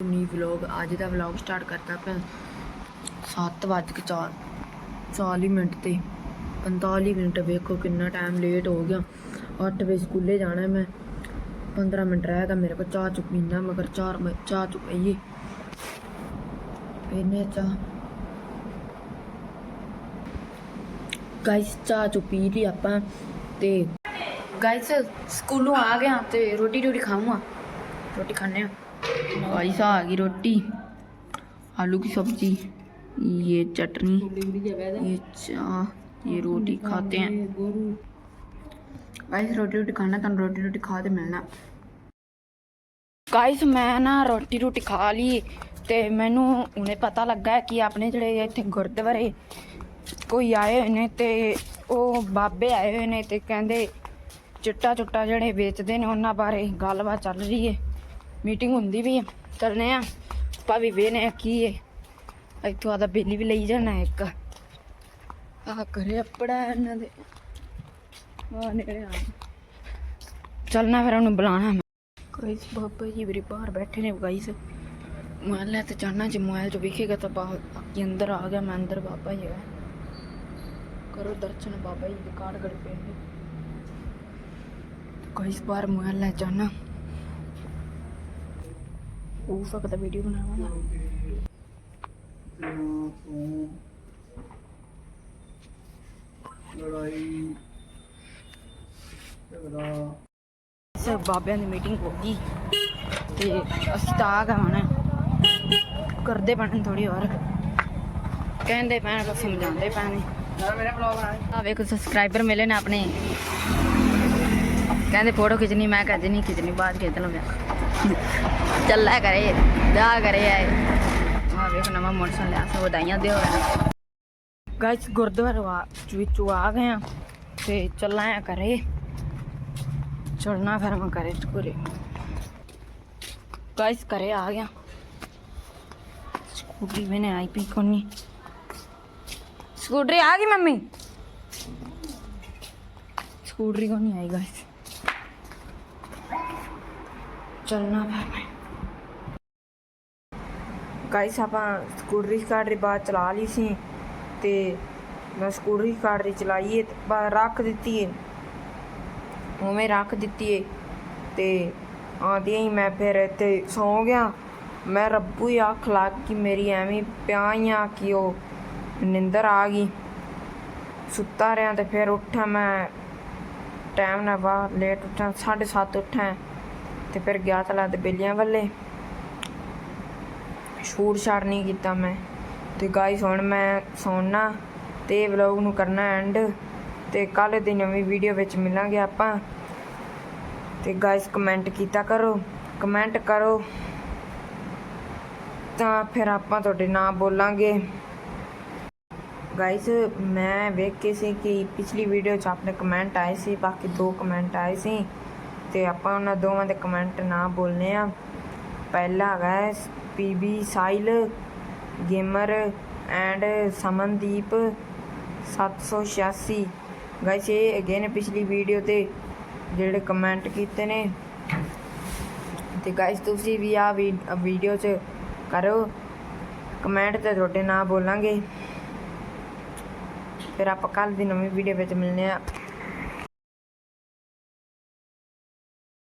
ਨੀ ਵਲੌਗ ਅੱਜ ਦਾ vlog start ਕਰਤਾ ਪਿਆ 7:40 ਮਿੰਟ ਤੇ 45 ਮਿੰਟ, ਵੇਖੋ ਕਿੰਨਾ ਟਾਈਮ ਲੇਟ ਹੋ ਗਿਆ। 8 ਵਜੇ ਸਕੂਲੇ ਜਾਣਾ ਮੈਂ 15 ਮਿੰਟ ਰਹਿ ਗਿਆ ਮੇਰੇ ਕੋਲ, ਚਾਹ ਚੁੱਕ ਪੀਣਾ ਮਗਰ ਚਾਰ ਚਾਹ ਚੁੱਕ ਪਈਏ। ਪੀਨੇ ਚਾਹ। ਗਾਇਸ ਚਾਹ ਚੁੱਕ ਪੀ ਲਈ ਆਪਾਂ ਤੇ ਗਾਇਸ ਸਕੂਲੋਂ ਆ ਗਿਆ ਤੇ ਰੋਟੀ ਰੋਟੀ ਖਾਵਾਂ। ਰੋਟੀ ਖਾਣੇ ਆ। गाइस आ गई रोटी आलू की सब्जी ये चटनी ये चाह ये रोटी खाते हैं गाइस रोटी रोटी खाना तो रोटी रोटी खा के मिलना ਗਾਇਸ ਮੈਂ ਨਾ ਰੋਟੀ ਰੋਟੀ ਖਾ ਲਈ ਤੇ ਮੈਨੂੰ ਹੁਣੇ ਪਤਾ ਲੱਗਾ ਕਿ ਆਪਣੇ ਜਿਹੜੇ ਇੱਥੇ ਗੁਰਦੁਆਰੇ ਕੋਈ ਆਏ ਹੋਏ ਨੇ ਤੇ ਉਹ ਬਾਬੇ ਆਏ ਹੋਏ ਨੇ ਤੇ ਕਹਿੰਦੇ ਚਿੱਟਾ ਚੁੱਟਾ ਜਿਹੜੇ ਵੇਚਦੇ ਨੇ ਉਹਨਾਂ ਬਾਰੇ ਗੱਲਬਾਤ ਚੱਲ ਰਹੀ ਹੈ ਮੀਟਿੰਗ ਹੁੰਦੀ ਵੀ ਹੈ ਕਰਨੇ ਆ। ਭਾਵੇਂ ਵੇਨੇ ਕੀ ਹੈ ਇੱਥੋਂ ਆਦਾ ਬਿੱਲੀ ਵੀ ਲਈ ਜਾਣਾ ਇੱਕ। ਆ ਕਰੇ ਆਪੜਾ ਇਹਨਾਂ ਦੇ। ਆ ਨੇੜੇ ਆ। ਚੱਲਣਾ ਫਿਰ ਉਹਨੂੰ ਬੁਲਾਣਾ ਮੈਂ। ਬਾਬਾ ਜੀ ਮੇਰੇ ਬਾਹਰ ਬੈਠੇ ਨੇ ਗਾਇਸ। ਮੈਂ ਲੈ ਤੇ ਜਾਣਾ ਜੇ ਮੋਬਾਈਲ ਚ ਵਿਖੇਗਾ ਤਾਂ ਬਾਹਰ ਬਾਕੀ ਅੰਦਰ ਆ ਗਿਆ ਮੈਂ, ਅੰਦਰ ਬਾਬਾ ਜੀ ਹੈ। ਕਰੋ ਦਰਸ਼ਨ ਬਾਬਾ ਜੀ ਦੇ ਕਾਰਡ ਗੜ ਪਏ ਨੇ। ਗਾਇਸ, ਬਾਹਰ ਮੋਬਾਈਲ ਲੈ ਜਾਣਾ। ਉਹ ਸਕਦਾ ਵੀਡੀਓ ਬਣਾਵਾਂਗਾ। ਲੜਾਈ ਝਗੜਾ ਸਭ ਬਾਬਿਆਂ ਦੀ ਮੀਟਿੰਗ ਹੋ ਗਈ। ਤੇ ਅਸੀਂ ਤਾਂ ਆ ਗਏ ਹੁਣ। ਕਰਦੇ ਪੈਣ ਥੋੜੀ ਹੋਰ। ਕਹਿੰਦੇ ਪੈਣ ਬਸ ਸਮਝਾਉਂਦੇ ਪੈਣ। ਆ ਵੇਖੋ ਸਬਸਕ੍ਰਾਈਬਰ ਮਿਲੇ ਨੇ ਆਪਣੇ। ਕਹਿੰਦੇ ਫੋਟੋ ਖਿੱਚਣੀ, ਮੈਂ ਕਹਿੰਦੀ ਨਹੀਂ ਖਿੱਚਣੀ, ਬਾਅਦ ਖਿੱਚ ਲਵਾਂ ਚੱਲਾ ਕਰੇ ਵਿਆਹ ਕਰੇ ਆਏ ਆ ਵੇਖੋ ਨਵਾਂ ਮੋਟਰਸਾਈਕਲ ਲਿਆ ਸੋ ਵਧਾਈਆਂ ਦਿਓ। ਗਾਇਸ ਗੁਰਦੁਆਰੇ ਵਾ- ਆ ਗਏ ਆ, ਤੇ ਚੱਲਾਂ ਆ ਕਰੇ। ਚੜਨਾ ਫਿਰ ਮੈਂ ਕਰੇ ਟੁਕਰੇ ਗਾਇਸ ਕਰੇ ਆ ਗਿਆ। ਸਕੂਟਰੀ ਮੈਨੇ ਆਈ ਪੀ ਕੋਨੀ। ਸਕੂਟਰੀ ਆ ਗਈ ਮੰਮੀ? ਸਕੂਟਰੀ ਕੋ ਆਈ ਗਾਇਸ ਚੱਲਣਾ ਫਿਰ ਮੈਂ। ਗਾਇਸ ਆਪਾਂ ਸਕੂਟਰੀ ਸਕਾਟਰੀ ਬਾਅਦ ਚਲਾ ਲਈ ਸੀ ਤੇ ਮੈਂ ਸਕੂਟਰੀ ਸਕਾਟਰੀ ਚਲਾਈਏ ਤੇ ਰੱਖ ਦਿੱਤੀ ਉਵੇਂ ਰੱਖ ਦਿੱਤੀ ਏ ਤੇ ਆਂਦੀਆਂ ਹੀ ਮੈਂ ਫਿਰ ਇੱਥੇ ਸੌਂ ਗਿਆ। ਮੈਂ ਰੱਬੂ ਹੀ ਅੱਖ ਲੱਗ ਕਿ ਮੇਰੀ ਐਵੇਂ ਪਿਆਈਆਂ ਕਿ ਉਹ ਨਿੰਦਰ ਆ ਗਈ। ਸੁੱਤਾ ਰਿਆਂ ਤੇ ਫਿਰ ਉੱਠਿਆ ਮੈਂ। ਟਾਈਮ ਨਾਲ ਬਾਹਰ ਲੇਟ ਉੱਠਿਆ 7:30 ਉੱਠਿਆ ਤੇ ਫਿਰ ਗਿਆ ਤਲਾ ਤੇ ਬੇਲੀਆਂ ਵੱਲੇ। ਸ਼ੂਟ ਸ਼ਾਟ ਨਹੀਂ ਕੀਤਾ ਮੈਂ। ਤੇ ਗਾਇਸ ਹੁਣ ਮੈਂ ਸੌਣਾ ਤੇ ਵਲੌਗ ਨੂੰ ਕਰਨਾ ਐਂਡ ਤੇ ਕੱਲ ਦੀ ਨਵੀਂ ਵੀਡੀਓ ਵਿੱਚ ਮਿਲਾਂਗੇ ਆਪਾਂ। ਤੇ ਗਾਇਸ ਕਮੈਂਟ ਕੀਤਾ ਕਰੋ। ਕਮੈਂਟ ਕਰੋ। ਤਾਂ ਫਿਰ ਆਪਾਂ ਤੁਹਾਡੇ ਨਾਮ ਬੋਲਾਂਗੇ। ਗਾਇਸ ਮੈਂ ਵੇਖ ਕੇ ਸੀ ਕਿ ਪਿਛਲੀ ਵੀਡੀਓ 'ਚ ਆਪਣੇ ਕਮੈਂਟ ਆਏ ਸੀ, ਬਾਕੀ ਦੋ ਕਮੈਂਟ ਆਏ ਸੀ। ਤੇ ਆਪਾਂ ਉਹਨਾਂ ਦੋਵਾਂ ਦੇ ਕਮੈਂਟ ਨਾ ਬੋਲਨੇ ਆ। ਪਹਿਲਾ ਹੈਗਾ PB style gamer and Samandeep 786 guys ਇਹ ਅਗੇ ਨੇ ਪਿਛਲੀ ਵੀਡੀਓ ਤੇ ਜਿਹੜੇ ਕਮੈਂਟ ਕੀਤੇ ਨੇ। ਤੇ ਗਾਇਸ ਤੁਸੀਂ ਵੀ ਆ ਵੀਡੀਓ 'ਚ ਕਰੋ। ਕਮੈਂਟ ਤੇ ਤੁਹਾਡੇ ਨਾਂ ਬੋਲਾਂਗੇ। ਫਿਰ ਆਪਾਂ ਕੱਲ ਦੀ ਨਵੀਂ ਵੀਡੀਓ ਵਿੱਚ ਮਿਲਨੇ ਆ।